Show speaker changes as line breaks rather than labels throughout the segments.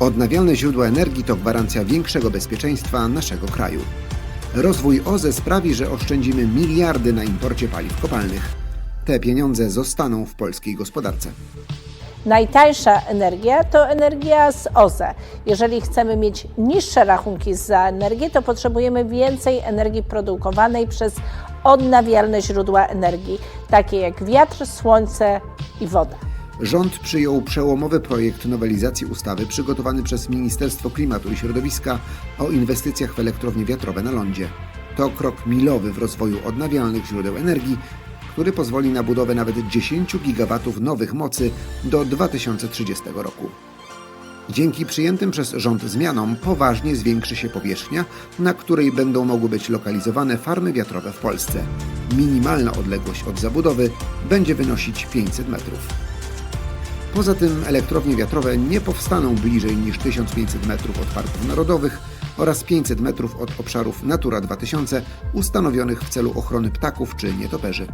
Odnawialne źródła energii to gwarancja większego bezpieczeństwa naszego kraju. Rozwój OZE sprawi, że oszczędzimy miliardy na imporcie paliw kopalnych. Te pieniądze zostaną w polskiej gospodarce.
Najtańsza energia to energia z OZE. Jeżeli chcemy mieć niższe rachunki za energię, to potrzebujemy więcej energii produkowanej przez odnawialne źródła energii, takie jak wiatr, słońce i woda.
Rząd przyjął przełomowy projekt nowelizacji ustawy przygotowany przez Ministerstwo Klimatu i Środowiska o inwestycjach w elektrownie wiatrowe na lądzie. To krok milowy w rozwoju odnawialnych źródeł energii, który pozwoli na budowę nawet 10 gigawatów nowych mocy do 2030 roku. Dzięki przyjętym przez rząd zmianom poważnie zwiększy się powierzchnia, na której będą mogły być lokalizowane farmy wiatrowe w Polsce. Minimalna odległość od zabudowy będzie wynosić 500 metrów. Poza tym elektrownie wiatrowe nie powstaną bliżej niż 1500 metrów od parków narodowych oraz 500 metrów od obszarów Natura 2000 ustanowionych w celu ochrony ptaków czy nietoperzy.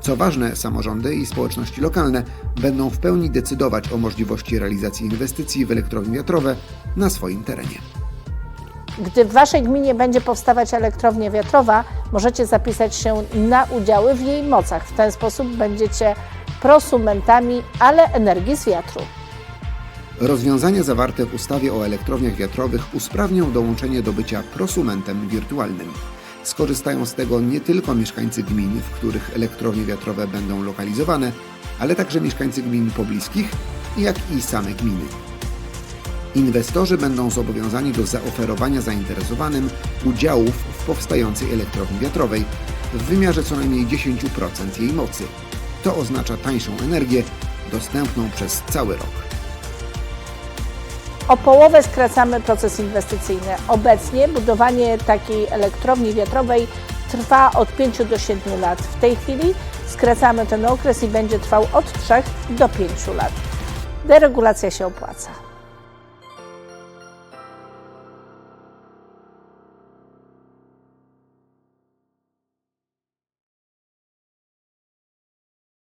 Co ważne, samorządy i społeczności lokalne będą w pełni decydować o możliwości realizacji inwestycji w elektrownie wiatrowe na swoim terenie.
Gdy w Waszej gminie będzie powstawać elektrownia wiatrowa, możecie zapisać się na udziały w jej mocach. W ten sposób będziecie prosumentami, ale energii z wiatru.
Rozwiązania zawarte w ustawie o elektrowniach wiatrowych usprawnią dołączenie do bycia prosumentem wirtualnym. Skorzystają z tego nie tylko mieszkańcy gmin, w których elektrownie wiatrowe będą lokalizowane, ale także mieszkańcy gmin pobliskich, jak i same gminy. Inwestorzy będą zobowiązani do zaoferowania zainteresowanym udziałów w powstającej elektrowni wiatrowej w wymiarze co najmniej 10% jej mocy. To oznacza tańszą energię dostępną przez cały rok.
O połowę skracamy proces inwestycyjny. Obecnie budowanie takiej elektrowni wiatrowej trwa od 5 do 7 lat. W tej chwili skracamy ten okres i będzie trwał od 3 do 5 lat. Deregulacja się opłaca.